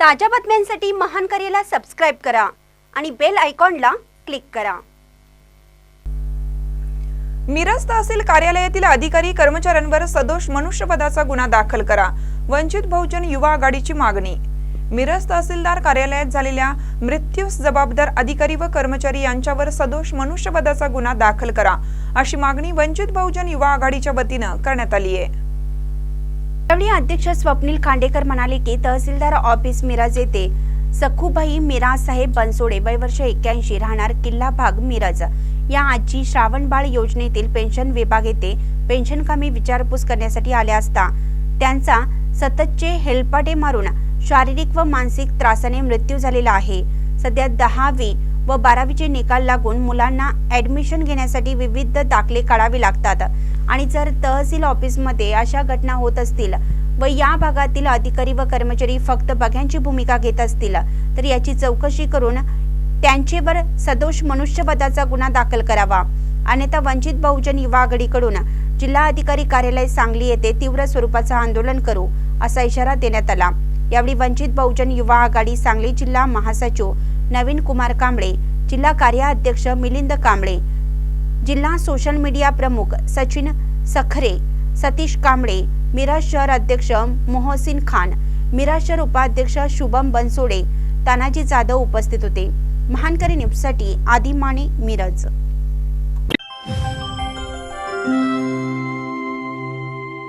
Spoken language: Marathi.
ताज्या बातम्यांसाठी महान करेला सबस्क्राईब करा आणि बेल आयकॉनला क्लिक करा. मिरज तहसील कार्यालयातील अधिकारी कर्मचाऱ्यांवर सदोष मनुष्यवधाचा गुन्हा दाखल करा. वंचित बहुजन युवा आघाडीची मागणी. मिरज तहसीलदार कार्यालयात झालेल्या मृत्यूस जबाबदार अधिकारी व कर्मचारी यांच्यावर सदोष मनुष्यवधाचा गुन्हा दाखल करा अशी मागणी वंचित बहुजन युवा आघाडीच्या वतीनं करण्यात आली आहे यावेळी अध्यक्ष स्वप्नील खांडेकर म्हणाले की तहसीलदार ऑफिस मिरज येथे सखूबाई मीरा साहेब बनसोडे वय वर्ष एक्क्याऐंशी राहणार किल्ला भाग मिरज. या आजी श्रावणबाळ योजनेतील पेन्शन विभाग येथे पेन्शन कामी विचारपूस करण्यासाठी आल्या असता त्यांचा सततचे हेलपाटे मारून शारीरिक व मानसिक त्रासाने मृत्यू झालेला आहे. सध्या दहावी व बारावीचे निकाल लागून मुलांना ऍडमिशन घेण्यासाठी विविध दाखले काढावे लागतात. आणि जर तहसील ऑफिसमध्ये अशा घटना होत असतील व या भागातील अधिकारी व कर्मचारी फक्त बघ्यांची भूमिका घेत असतील तर याची चौकशी करून त्यांचेवर सदोष मनुष्यवधाचा गुन्हा दाखल करावा. अन्यथा वंचित बहुजन युवा आघाडीकडून जिल्हा अधिकारी कार्यालय सांगली येथे तीव्र स्वरूपाचं आंदोलन करू असा इशारा देण्यात आला. यावेळी वंचित बहुजन युवा आघाडी सांगली जिल्हा महासचिव नवीन कुमार कांबळे जिल्हा कार्याध्यक्ष मिलिंद कांबळे जिल्हा सोशल मीडिया प्रमुख सचिन सखरे सतीश कांबळे मिरज शहर अध्यक्ष मोहसिन खान मिरज शहर उपाध्यक्ष शुभम बनसोडे तानाजी जाधव उपस्थित होते. महानकरी न्यूजसाठी आदी माने मिरज.